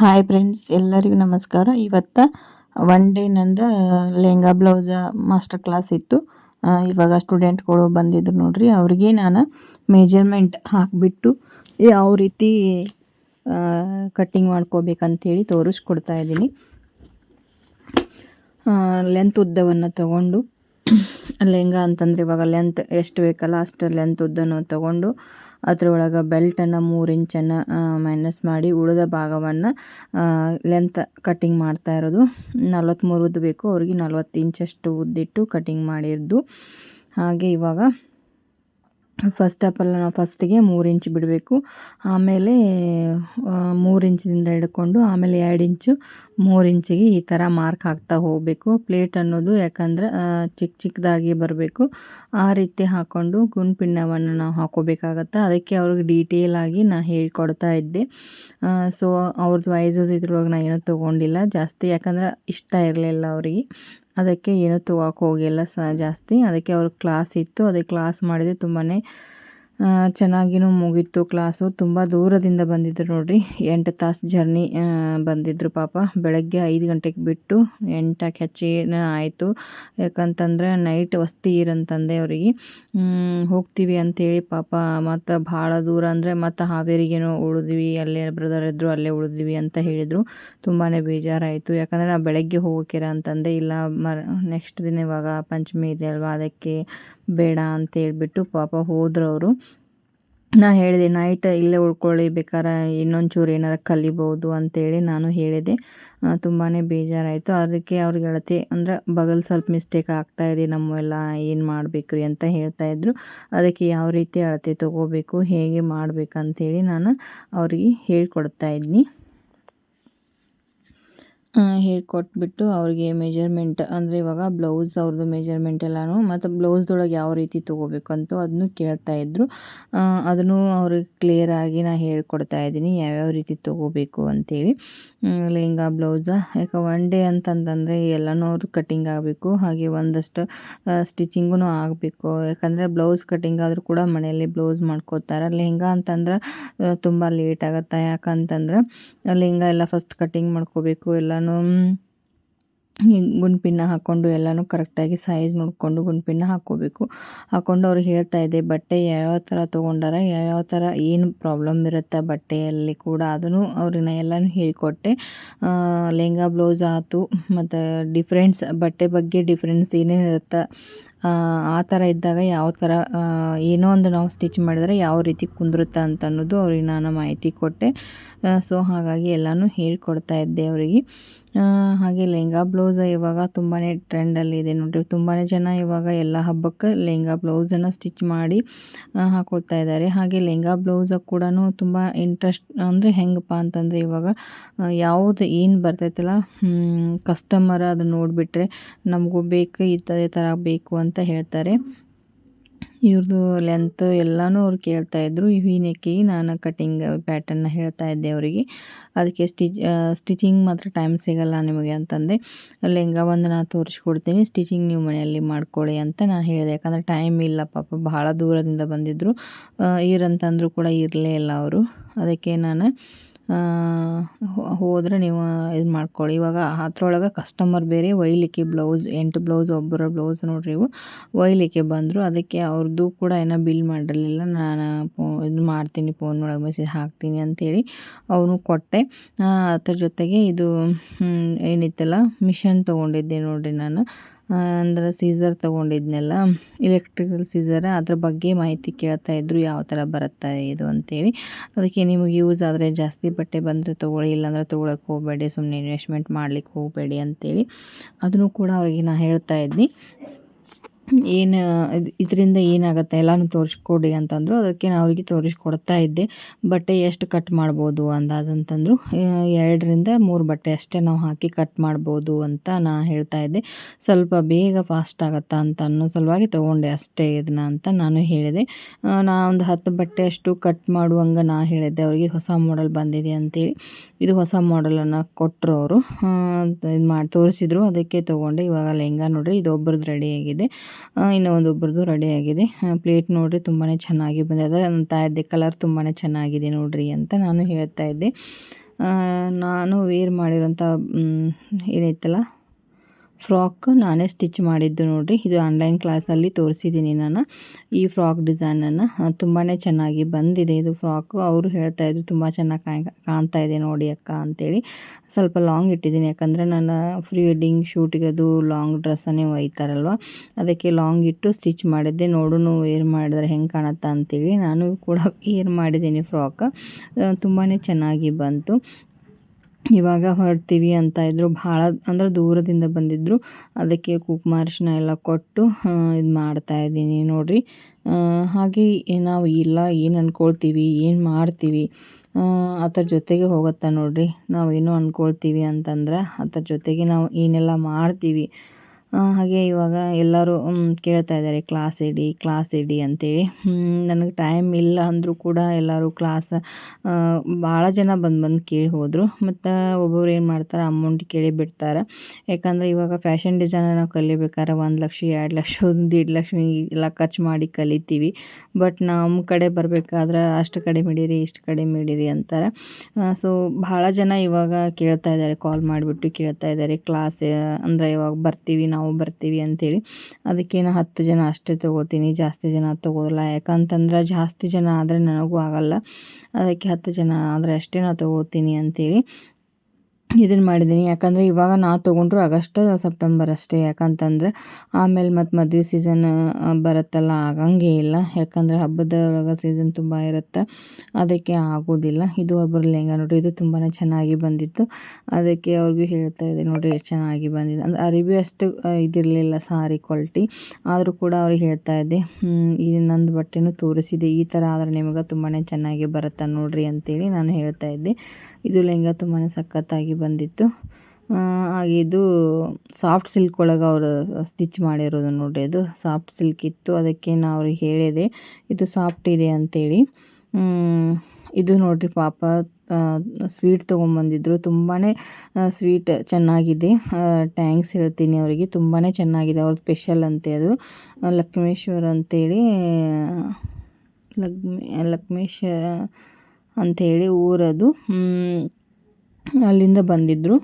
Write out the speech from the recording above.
Hi friends ಎಲ್ಲರಿಗೂ ನಮಸ್ಕಾರ. ಇವತ್ತು ಒನ್ ಡೇ ನಂದು ಲೆಹಂಗಾ ಬ್ಲೌಸ ಮಾಸ್ಟರ್ ಕ್ಲಾಸ್ ಇತ್ತು. ಇವಾಗ ಸ್ಟೂಡೆಂಟ್ಗಳು ಬಂದಿದ್ರು ನೋಡ್ರಿ. ಅವ್ರಿಗೆ ನಾನು ಮೆಜರ್ಮೆಂಟ್ ಹಾಕಿಬಿಟ್ಟು ಯಾವ ರೀತಿ ಕಟ್ಟಿಂಗ್ ಮಾಡ್ಕೋಬೇಕಂತೇಳಿ ತೋರಿಸ್ಕೊಡ್ತಾ ಇದ್ದೀನಿ. ಲೆಂತ್ ಉದ್ದವನ್ನು ತಗೊಂಡು, ಲೆಹಂಗಾ ಅಂತಂದ್ರೆ ಇವಾಗ ಲೆಂತ್ ಎಷ್ಟು ಬೇಕಲ್ಲ ಅಷ್ಟು ಲೆಂತ್ ಉದ್ದನ್ನು ತಗೊಂಡು ಅದರೊಳಗೆ ಬೆಲ್ಟನ್ನು ಮೂರು ಇಂಚನ್ನು ಮೈನಸ್ ಮಾಡಿ ಉಳಿದ ಭಾಗವನ್ನು ಲೆಂತ್ ಕಟ್ಟಿಂಗ್ ಮಾಡ್ತಾ ಇರೋದು. ನಲ್ವತ್ತ್ಮೂರು ಉದ್ದ ಬೇಕು, ಅವ್ರಿಗೆ ನಲ್ವತ್ತು ಇಂಚಷ್ಟು ಉದ್ದಿಟ್ಟು ಕಟ್ಟಿಂಗ್ ಮಾಡಿದ್ದು. ಹಾಗೆ ಇವಾಗ ಫಸ್ಟ್ ಆಫ್ ಆಲ್ ನಾವು ಫಸ್ಟಿಗೆ ಮೂರು ಇಂಚ್ ಬಿಡಬೇಕು. ಆಮೇಲೆ ಮೂರು ಇಂಚಿನಿಂದ ಹಿಡ್ಕೊಂಡು ಆಮೇಲೆ ಎರಡು ಇಂಚು ಮೂರು ಇಂಚಿಗೆ ಈ ಥರ ಮಾರ್ಕ್ ಹಾಕ್ತಾ ಹೋಗಬೇಕು. ಪ್ಲೇಟ್ ಅನ್ನೋದು ಯಾಕಂದ್ರೆ ಚಿಕ್ಕ ಚಿಕ್ಕದಾಗಿ ಬರಬೇಕು. ಆ ರೀತಿ ಹಾಕ್ಕೊಂಡು ಗುಣಪಿಣ್ಣವನ್ನು ನಾವು ಹಾಕೋಬೇಕಾಗತ್ತೆ. ಅದಕ್ಕೆ ಅವ್ರಿಗೆ ಡೀಟೇಲ್ ಆಗಿ ನಾನು ಹೇಳ್ಕೊಡ್ತಾ ಇದ್ದೆ. ಸೊ ಅವ್ರದ್ದು ವಯಸ್ಸು ಇದ್ರೊಳಗೆ ನಾನು ಏನೂ ತೊಗೊಂಡಿಲ್ಲ. ಜಾಸ್ತಿ ಯಾಕಂದ್ರೆ ಇಷ್ಟ ಇರಲಿಲ್ಲ ಅವರಿಗೆ. ಅದಕ್ಕೆ ಏನೂ ತೊಗೊಳಕ್ಕೆ ಹೋಗಿಲ್ಲ ಸ ಜಾಸ್ತಿ. ಅದಕ್ಕೆ ಅವ್ರ ಕ್ಲಾಸ್ ಇತ್ತು. ಅದಕ್ಕೆ ಕ್ಲಾಸ್ ಮಾಡಿದೆ ತುಂಬಾ ಚೆನ್ನಾಗಿನೂ ಮುಗೀತು ಕ್ಲಾಸು. ತುಂಬ ದೂರದಿಂದ ಬಂದಿದ್ದರು ನೋಡಿರಿ. ಎಂಟು ತಾಸು ಜರ್ನಿ ಬಂದಿದ್ದರು ಪಾಪ. ಬೆಳಗ್ಗೆ ಐದು ಗಂಟೆಗೆ ಬಿಟ್ಟು ಎಂಟಕ್ಕೆ ಹಚ್ಚಿ ಆಯಿತು. ಯಾಕಂತಂದ್ರೆ ನೈಟ್ ವಸ್ತಿ ಇರಂತಂದೆ ಅವರಿಗೆ. ಹೋಗ್ತೀವಿ ಅಂಥೇಳಿ ಪಾಪ. ಮತ್ತು ಭಾಳ ದೂರ ಅಂದರೆ ಮತ್ತು ಹಾವೇರಿಗೇನೋ ಉಳಿದ್ವಿ. ಅಲ್ಲೇ ಬ್ರದರ್ ಇದ್ದರು ಅಲ್ಲೇ ಉಳಿದ್ವಿ ಅಂತ ಹೇಳಿದರು. ತುಂಬಾ ಬೇಜಾರಾಯಿತು. ಯಾಕಂದರೆ ನಾವು ಬೆಳಗ್ಗೆ ಹೋಗೋಕಿರ ಅಂತಂದೆ ಇಲ್ಲ ಮರ ನೆಕ್ಸ್ಟ್ ದಿನ ಇವಾಗ ಪಂಚಮಿ ಇದೆ ಅಲ್ವಾ, ಅದಕ್ಕೆ ಬೇಡ ಅಂತ ಹೇಳ್ಬಿಟ್ಟು ಪಾಪ ಹೋದ್ರು ಅವರು. ನಾ ಹೇಳಿದೆ, ನೈಟ್ ಇಲ್ಲೇ ಉಳ್ಕೊಳ್ಳಿ, ಬೇಕಾರೆ ಇನ್ನೊಂದು ಚೂರು ಏನಾರು ಕಲಿಬೋದು ಅಂತೇಳಿ ನಾನು ಹೇಳಿದೆ. ತುಂಬಾ ಬೇಜಾರಾಯಿತು. ಅದಕ್ಕೆ ಅವ್ರಿಗೆ ಗೆಳತಿ, ಅಂದ್ರೆ, ಬಗಲ್ ಸ್ವಲ್ಪ ಮಿಸ್ಟೇಕ್ ಆಗ್ತಾಯಿದೆ ನಮ್ಮೆಲ್ಲ ಏನು ಮಾಡಬೇಕ್ರಿ ಅಂತ ಹೇಳ್ತಾ ಹೇಳ್ತಾಯಿದ್ರು ಅದಕ್ಕೆ ಯಾವ ರೀತಿ ಅಳತೆ ತೊಗೋಬೇಕು, ಹೇಗೆ ಮಾಡಬೇಕಂತೇಳಿ ನಾನು ಅವ್ರಿಗೆ ಹೇಳ್ಕೊಡ್ತಾ ಇದ್ನಿ. ಹೇಳ್ಕೊಟ್ಬಿಟ್ಟು ಅವ್ರಿಗೆ ಮೆಜರ್ಮೆಂಟ್ ಅಂದರೆ ಇವಾಗ ಬ್ಲೌಸ್ ಅವ್ರದ್ದು ಮೆಜರ್ಮೆಂಟ್ ಎಲ್ಲನೂ, ಮತ್ತು ಬ್ಲೌಸ್ದೊಳಗೆ ಯಾವ ರೀತಿ ತೊಗೋಬೇಕು ಅಂತ ಅದನ್ನು ಕೇಳ್ತಾ ಇದ್ದರು ಅದನ್ನು ಅವ್ರಿಗೆ ಕ್ಲಿಯರಾಗಿ ನಾನು ಹೇಳ್ಕೊಡ್ತಾ ಇದ್ದೀನಿ, ಯಾವ್ಯಾವ ರೀತಿ ತೊಗೋಬೇಕು ಅಂಥೇಳಿ ಲೆಹಂಗಾ ಬ್ಲೌಸ ಯಾಕೆ ಒನ್ ಡೇ ಅಂತಂತಂದರೆ ಎಲ್ಲನೂ ಅವ್ರು ಕಟ್ಟಿಂಗ್ ಆಗಬೇಕು, ಹಾಗೆ ಒಂದಷ್ಟು ಸ್ಟಿಚಿಂಗೂ ಆಗಬೇಕು. ಯಾಕಂದರೆ ಬ್ಲೌಸ್ ಕಟ್ಟಿಂಗ್ ಆದರೂ ಕೂಡ ಮನೆಯಲ್ಲಿ ಬ್ಲೌಸ್ ಮಾಡ್ಕೋತಾರೆ. ಲೆಹಂಗಾ ಅಂತಂದ್ರೆ ತುಂಬ ಲೇಟ್ ಆಗುತ್ತೆ. ಯಾಕಂತಂದ್ರೆ, ಲೆಹಂಗಾ ಎಲ್ಲ ಫಸ್ಟ್ ಕಟ್ಟಿಂಗ್ ಮಾಡ್ಕೋಬೇಕು ಎಲ್ಲನೂ ಗುಂಡ್ಪಿನ್ನ ಹಾಕ್ಕೊಂಡು ಎಲ್ಲನೂ ಕರೆಕ್ಟಾಗಿ ಸೈಜ್ ನೋಡಿಕೊಂಡು ಗುಂಡ್ಪಿನ್ನ ಹಾಕ್ಕೋಬೇಕು. ಹಾಕ್ಕೊಂಡು ಅವ್ರು ಹೇಳ್ತಾ ಇದ್ದೆ ಬಟ್ಟೆ ಯಾವ್ಯಾವ ಥರ ತೊಗೊಂಡಾರ, ಯಾವ್ಯಾವ ಥರ ಏನು ಪ್ರಾಬ್ಲಮ್ ಇರುತ್ತೆ ಬಟ್ಟೆಯಲ್ಲಿ ಕೂಡ ಅದನ್ನು ಅವ್ರಿಗೆ ಎಲ್ಲನೂ ಹೇಳಿಕೊಟ್ಟೆ. ಲೆಹಂಗಾ ಬ್ಲೌಸ್ ಆಯಿತು ಮತ್ತು ಡಿಫ್ರೆನ್ಸ್ ಬಟ್ಟೆ ಬಗ್ಗೆ ಡಿಫ್ರೆನ್ಸ್ ಏನೇನಿರುತ್ತೆ ಆ ಥರ ಇದ್ದಾಗ ಯಾವ ಥರ ಏನೋ ಒಂದು ನಾವು ಸ್ಟಿಚ್ ಮಾಡಿದರೆ ಯಾವ ರೀತಿ ಕುಂದಿರುತ್ತೆ ಅಂತ ಅನ್ನೋದು ಅವ್ರಿಗೆ ನಾನು ಮಾಹಿತಿ ಕೊಟ್ಟೆ. ಸೊ ಹಾಗಾಗಿ ಎಲ್ಲನೂ ಹೇಳ್ಕೊಡ್ತಾ ಇದ್ದೆ ಅವರಿಗೆ. ಹಾಗೆ ಲೆಹಂಗಾ ಬ್ಲೌಸ್ ಇವಾಗ ತುಂಬಾ ಟ್ರೆಂಡಲ್ಲಿದೆ ನೋಡಿರಿ ತುಂಬಾ ಜನ ಇವಾಗ ಎಲ್ಲ ಹಬ್ಬಕ್ಕೆ ಲೆಹಂಗಾ ಬ್ಲೌಸನ್ನು ಸ್ಟಿಚ್ ಮಾಡಿ ಹಾಕೊಳ್ತಾ ಇದ್ದಾರೆ. ಹಾಗೆ ಲೆಹಂಗಾ ಬ್ಲೌಸ ಕೂಡ ತುಂಬ ಇಂಟ್ರೆಸ್ಟ್ ಅಂದರೆ ಹೆಂಗಪ್ಪ ಅಂತಂದರೆ ಇವಾಗ ಯಾವುದು ಏನು ಬರ್ತೈತಲ್ಲ ಕಸ್ಟಮರ್ ಅದನ್ನ ನೋಡಿಬಿಟ್ರೆ ನಮಗೂ ಬೇಕು, ಈ ಥರ ಬೇಕು ಅಂತ ಹೇಳ್ತಾರೆ. ಇವ್ರದ್ದು ಲೆಂತ್ ಎಲ್ಲನೂ ಅವ್ರು ಕೇಳ್ತಾಯಿದ್ರು ಈ ನೆಕ್ಕಿಗೆ ನಾನು ಕಟ್ಟಿಂಗ್ ಪ್ಯಾಟರ್ನ ಹೇಳ್ತಾ ಇದ್ದೆ ಅವರಿಗೆ. ಅದಕ್ಕೆ ಸ್ಟಿಚ್ ಸ್ಟಿಚಿಂಗ್ ಮಾತ್ರ ಟೈಮ್ ಸಿಗಲ್ಲ ನಿಮಗೆ ಅಂತಂದೆ. ಲೆಂಗ ಒಂದು ನಾನು ತೋರಿಸ್ಕೊಡ್ತೀನಿ. ಸ್ಟಿಚಿಂಗ್ ನೀವು ಮನೆಯಲ್ಲಿ ಮಾಡ್ಕೊಳ್ಳಿ ಅಂತ ನಾನು ಹೇಳಿದೆ. ಯಾಕಂದರೆ ಟೈಮ್ ಇಲ್ಲ ಪಾಪ. ಭಾಳ ದೂರದಿಂದ ಬಂದಿದ್ದರು ಇರಂತಂದರೂ ಕೂಡ ಇರಲೇ ಇಲ್ಲ ಅವರು. ಅದಕ್ಕೆ ನಾನು ಹೋದರೆ ನೀವು ಇದು ಮಾಡ್ಕೊಳ್ಳಿ. ಇವಾಗ ಅದ್ರೊಳಗೆ ಕಸ್ಟಮರ್ ಬೇರೆ, ಒಯ್ಲಿಕ್ಕೆ ಬ್ಲೌಸ್ ಎಂಟು ಬ್ಲೌಸ್ ಒಬ್ಬರ ಬ್ಲೌಸ್ ನೋಡಿರಿ ಇವು. ಒಯ್ಲಿಕ್ಕೆ ಬಂದರು, ಅದಕ್ಕೆ ಅವ್ರದ್ದು ಕೂಡ ಏನೋ ಬಿಲ್ ಮಾಡಿರಲಿಲ್ಲ. ನಾನು ಫೋ, ಇದು ಮಾಡ್ತೀನಿ ಫೋನ್ ಒಳಗೆ ಮೆಸೇಜ್ ಹಾಕ್ತೀನಿ ಅಂಥೇಳಿ ಅವನು ಕೊಟ್ಟೆ. ಅದ್ರ ಜೊತೆಗೆ ಇದು ಏನಿತ್ತಲ್ಲ ಮಿಷನ್ ತೊಗೊಂಡಿದ್ದೆ ನೋಡಿರಿ ನಾನು. ಅಂದ್ರೆ ಸೀಸರ್ ತೊಗೊಂಡಿದ್ನೆಲ್ಲ ಎಲೆಕ್ಟ್ರಿಕಲ್ ಸೀಸರ್ ಅದ್ರ ಬಗ್ಗೆ ಮಾಹಿತಿ ಕೇಳ್ತಾ ಇದ್ರು, ಯಾವ ಥರ ಬರುತ್ತೆ ಇದು ಅಂತೇಳಿ. ಅದಕ್ಕೆ ನಿಮಗೆ ಯೂಸ್ ಆದರೆ ಜಾಸ್ತಿ, ಬಟ್ಟೆ ಬಂದರೆ ತೊಗೊಳ್ಳಿ, ಇಲ್ಲಾಂದ್ರೆ ತೊಗೊಳಕ್ಕೆ ಹೋಗಬೇಡಿ ಸುಮ್ಮನೆ ಇನ್ವೆಸ್ಟ್ಮೆಂಟ್ ಮಾಡ್ಲಿಕ್ಕೆ ಹೋಗಬೇಡಿ ಅಂತೇಳಿ. ಅದನ್ನು ಕೂಡ ಅವ್ರಿಗೆ ನಾನು ಹೇಳ್ತಾ ಇದ್ನಿ. ಏನು, ಇದು, ಇದರಿಂದ ಏನಾಗುತ್ತೆ ಎಲ್ಲನೂ ತೋರಿಸ್ಕೊಡಿ ಅಂತಂದರು ಅದಕ್ಕೆ ನಾನು ಅವರಿಗೆ ತೋರಿಸ್ಕೊಡ್ತಾ ಇದ್ದೆ. ಬಟ್ಟೆ ಎಷ್ಟು ಕಟ್ ಮಾಡ್ಬೋದು ಅಂದಾಜು ಅಂತಂದರು ಎರಡರಿಂದ ಮೂರು ಬಟ್ಟೆ ಅಷ್ಟೇ ನಾವು ಹಾಕಿ ಕಟ್ ಮಾಡ್ಬೋದು ಅಂತ ನಾ ಹೇಳ್ತಾ ಇದ್ದೆ. ಸ್ವಲ್ಪ ಬೇಗ ಫಾಸ್ಟ್ ಆಗುತ್ತಾ ಅಂತ ಅನ್ನೋ ಸಲುವಾಗಿ ತೊಗೊಂಡೆ ಅಷ್ಟೇ ಇದನ್ನ ಅಂತ ನಾನು ಹೇಳಿದೆ. ನಾ ಒಂದು ಹತ್ತು ಬಟ್ಟೆ ಅಷ್ಟು ಕಟ್ ಮಾಡುವಂಗೆ ನಾ ಹೇಳಿದ್ದೆ. ಅವರಿಗೆ ಹೊಸ ಮಾಡೆಲ್ ಬಂದಿದೆ ಅಂತೇಳಿ. ಇದು ಹೊಸ ಮಾಡೆಲನ್ನು ಕೊಟ್ಟರು ಅವರು. ಇದು ಮಾಡಿ ತೋರಿಸಿದ್ರು, ಅದಕ್ಕೆ ತೊಗೊಂಡೆ. ಇವಾಗ ಲೆಹಂಗಾ ನೋಡಿರಿ ಇದು ಒಬ್ಬರದ್ದು ರೆಡಿಯಾಗಿದೆ ಇನ್ನು ಒಬ್ಬರದು ಆಗಿದೆ. ಪ್ಲೇಟ್ ನೋಡಿರಿ ತುಂಬಾ ಚೆನ್ನಾಗಿ ಬಂದಿದೆ. ಅಂತ ಇದ್ದೆ ಕಲರ್ ತುಂಬಾ ಚೆನ್ನಾಗಿದೆ ನೋಡಿರಿ ಅಂತ ನಾನು ಹೇಳ್ತಾ ಇದ್ದೆ. ನಾನು ವೇರ್ ಮಾಡಿರೋಂಥ ಏನೈತಲ್ಲ ಫ್ರಾಕ್ ನಾನೇ ಸ್ಟಿಚ್ ಮಾಡಿದ್ದು ನೋಡಿರಿ. ಇದು ಆನ್ಲೈನ್ ಕ್ಲಾಸಲ್ಲಿ ತೋರಿಸಿದ್ದೀನಿ ನಾನು. ಈ ಫ್ರಾಕ್ ಡಿಸೈನನ್ನು ತುಂಬಾ ಚೆನ್ನಾಗಿ ಬಂದಿದೆ ಇದು ಫ್ರಾಕು. ಅವರು ಹೇಳ್ತಾಯಿದ್ರು ತುಂಬ ಚೆನ್ನಾಗಿ ಕಾಣ್ ಕಾಣ್ತಾ ಇದೆ ನೋಡಿ ಅಕ್ಕ, ಅಂತೇಳಿ. ಸ್ವಲ್ಪ ಲಾಂಗ್ ಇಟ್ಟಿದ್ದೀನಿ ಯಾಕಂದರೆ ನಾನು ಫ್ರೀ ವೆಡ್ಡಿಂಗ್ ಶೂಟಿಗೆ ಅದು ಲಾಂಗ್ ಡ್ರೆಸ್ಸನ್ನೇ ಒಯ್ತಾರಲ್ವ. ಅದಕ್ಕೆ ಲಾಂಗ್ ಇಟ್ಟು ಸ್ಟಿಚ್ ಮಾಡಿದ್ದೆ. ನೋಡು ವೇರ್ ಮಾಡಿದ್ರೆ ಹೆಂಗೆ ಕಾಣುತ್ತಾ ಅಂತೇಳಿ ನಾನು ಕೂಡ ವೇರ್ ಮಾಡಿದ್ದೀನಿ ಫ್ರಾಕ್. ತುಂಬಾ ಚೆನ್ನಾಗಿ ಬಂತು. ಇವಾಗ ಹೊರಡ್ತೀವಿ ಅಂತ ಇದ್ದರು ಭಾಳ ಅಂದ್ರೆ ದೂರದಿಂದ ಬಂದಿದ್ದರು ಅದಕ್ಕೆ ಕುಕ್ಮ ಅರಿಶಿನ ಎಲ್ಲ ಕೊಟ್ಟು ಇದು ಮಾಡ್ತಾಯಿದ್ದೀನಿ ನೋಡಿರಿ. ಹಾಗೆ ನಾವು ಇಲ್ಲ, ಏನು ಅಂದ್ಕೊಳ್ತೀವಿ ಏನು ಮಾಡ್ತೀವಿ ಅದರ ಜೊತೆಗೆ ಹೋಗುತ್ತೆ ನೋಡಿರಿ. ನಾವೇನು ಅಂದ್ಕೊಳ್ತೀವಿ ಅಂತಂದ್ರೆ, ಅದರ ಜೊತೆಗೆ ನಾವು ಏನೆಲ್ಲ ಮಾಡ್ತೀವಿ ಹಾಗೆ ಇವಾಗ ಎಲ್ಲರೂ ಕೇಳ್ತಾ ಇದ್ದಾರೆ ಕ್ಲಾಸ್ ಇಡಿ ಕ್ಲಾಸ್ ಇಡಿ ಅಂತೇಳಿ. ನನಗೆ ಟೈಮ್ ಇಲ್ಲ ಅಂದರೂ ಕೂಡ ಎಲ್ಲರೂ ಕ್ಲಾಸ್ ಭಾಳ ಜನ ಬಂದು ಬಂದು ಕೇಳಿ ಹೋದರು. ಮತ್ತು ಒಬ್ಬೊಬ್ರು ಏನು ಮಾಡ್ತಾರೆ ಅಮೌಂಟ್ ಕೇಳಿ ಬಿಡ್ತಾರೆ. ಯಾಕಂದರೆ ಇವಾಗ ಫ್ಯಾಷನ್ ಡಿಸೈನರ್ ನಾವು ಕಲಿಬೇಕಾದ್ರೆ ಒಂದು ಲಕ್ಷ, ಎರಡು ಲಕ್ಷ, ಒಂದು ದೀಡ್ ಲಕ್ಷ ಎಲ್ಲ ಖರ್ಚು ಮಾಡಿ ಕಲಿತೀವಿ. ಬಟ್ ನಮ್ಮ ಕಡೆ ಬರಬೇಕಾದ್ರೆ ಅಷ್ಟು ಕಡಿಮೆ ಇಡೀರಿ, ಇಷ್ಟು ಕಡಿಮೆ ಇಡೀರಿ ಅಂತಾರೆ. ಸೊ ಭಾಳ ಜನ ಇವಾಗ ಕೇಳ್ತಾ ಇದ್ದಾರೆ ಕಾಲ್ ಮಾಡಿಬಿಟ್ಟು ಕೇಳ್ತಾ ಇದ್ದಾರೆ ಕ್ಲಾಸ್ ಅಂದರೆ ಇವಾಗ ಬರ್ತೀವಿ ನಾವು. ನಾವು ಬರ್ತೀವಿ ಅಂಥೇಳಿ. ಅದಕ್ಕೇನು ಹತ್ತು ಜನ ಅಷ್ಟೇ ತೊಗೋತೀನಿ, ಜಾಸ್ತಿ ಜನ ತೊಗೋಲ್ಲ ಯಾಕಂತಂದ್ರೆ ಜಾಸ್ತಿ ಜನ ಆದರೆ ನನಗೂ ಆಗೋಲ್ಲ. ಅದಕ್ಕೆ ಹತ್ತು ಜನ ಆದರೆ ಅಷ್ಟೇ ನಾನು ತೊಗೋತೀನಿ ಅಂಥೇಳಿ. ಇದನ್ನು ಮಾಡಿದ್ದೀನಿ. ಯಾಕಂದರೆ ಇವಾಗ ನಾ ತೊಗೊಂಡ್ರು ಆಗಸ್ಟ್, ಸೆಪ್ಟೆಂಬರ್ ಅಷ್ಟೇ. ಯಾಕಂತಂದರೆ ಆಮೇಲೆ ಮತ್ತು ಮದುವೆ ಸೀಸನ್ ಬರುತ್ತಲ್ಲ, ಆಗಂಗೆ ಇಲ್ಲ. ಯಾಕಂದರೆ ಹಬ್ಬದ ಒಳಗೆ ಸೀಸನ್ ತುಂಬ ಇರುತ್ತೆ. ಅದಕ್ಕೆ ಆಗೋದಿಲ್ಲ. ಇದು ಒಬ್ಬರು ಲೆಹಂಗ ನೋಡಿರಿ, ಇದು ತುಂಬಾ ಚೆನ್ನಾಗಿ ಬಂದಿತ್ತು. ಅದಕ್ಕೆ ಅವ್ರಿಗೂ ಹೇಳ್ತಾ ಇದ್ದೆ, ನೋಡಿರಿ ಚೆನ್ನಾಗಿ ಬಂದಿದೆ. ಅಂದರೆ ಅರಿವಿ ಅಷ್ಟು ಇದಿರಲಿಲ್ಲ ಸಾರಿ ಕ್ವಾಲಿಟಿ. ಆದರೂ ಕೂಡ ಅವ್ರಿಗೆ ಹೇಳ್ತಾ ಇದ್ದೆ ಈ ನಂದು ಬಟ್ಟೆನೂ ತೋರಿಸಿದೆ. ಈ ಥರ ಆದರೆ ನಿಮಗೆ ತುಂಬಾ ಚೆನ್ನಾಗಿ ಬರುತ್ತೆ ನೋಡಿರಿ ಅಂತೇಳಿ ನಾನು ಹೇಳ್ತಾ ಇದ್ದೆ. ಇದು ಲೆಹಂಗ ತುಂಬಾ ಸಖತ್ತಾಗಿ ಬಂದಿತ್ತು. ಹಾಗೆ ಇದು ಸಾಫ್ಟ್ ಸಿಲ್ಕ್ ಒಳಗೆ ಅವರು ಸ್ಟಿಚ್ ಮಾಡಿರೋದು ನೋಡಿರಿ ಅದು ಸಾಫ್ಟ್ ಸಿಲ್ಕ್ ಇತ್ತು. ಅದಕ್ಕೆ ನಾ ಅವ್ರಿಗೆ ಹೇಳಿದೆ, ಇದು ಸಾಫ್ಟ್ ಇದೆ ಅಂಥೇಳಿ ಇದು ನೋಡಿರಿ ಪಾಪ ಸ್ವೀಟ್ ತೊಗೊಂಬಂದಿದ್ರು. ತುಂಬಾ ಸ್ವೀಟ್ ಚೆನ್ನಾಗಿದೆ. ಟ್ಯಾಂಕ್ಸ್ ಹೇಳ್ತೀನಿ ಅವರಿಗೆ. ತುಂಬಾ ಚೆನ್ನಾಗಿದೆ. ಅವ್ರ ಸ್ಪೆಷಲ್ ಅಂತೆ ಅದು. ಲಕ್ಷ್ಮೇಶ್ವರ ಅಂತೇಳಿ ಲಕ್ಷ್ಮೇ ಲಕ್ಷ್ಮೇಶ್ವರ ಅಂಥೇಳಿ ಊರದು. ಅಲ್ಲಿಂದ ಬಂದಿದ್ದರು